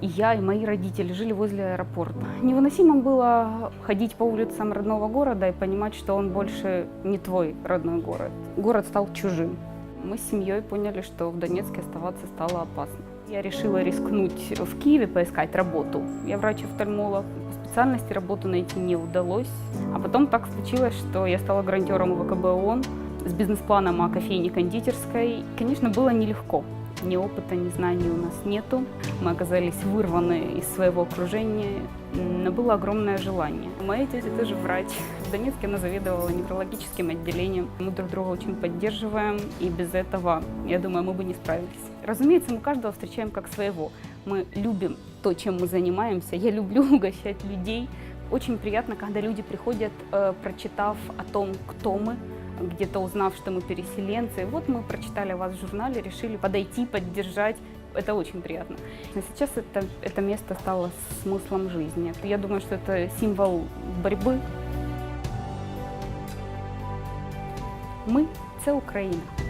И я, и мои родители жили возле аэропорта. Невыносимо было ходить по улицам родного города и понимать, что он больше не твой родной город. Город стал чужим. Мы с семьей поняли, что в Донецке оставаться стало опасно. Я решила рискнуть в Киеве поискать работу. Я врач-офтальмолог. По специальности работу найти не удалось. А потом так случилось, что я стала грантером ВКБ ООН с бизнес-планом о кофейне кондитерской. Конечно, было нелегко. Ни опыта, ни знаний у нас нету. Мы оказались вырваны из своего окружения, но было огромное желание. Моя тетя тоже врач. В Донецке она заведовала неврологическим отделением. Мы друг друга очень поддерживаем, и без этого, я думаю, мы бы не справились. Разумеется, мы каждого встречаем как своего. Мы любим то, чем мы занимаемся. Я люблю угощать людей. Очень приятно, когда люди приходят, э, прочитав о том, кто мы, где-то узнав, что мы переселенцы. Вот мы прочитали вас в журнале, решили подойти, поддержать. Это очень приятно. Но сейчас это, это место стало смыслом жизни. Я думаю, что это символ борьбы. Ми це Україна.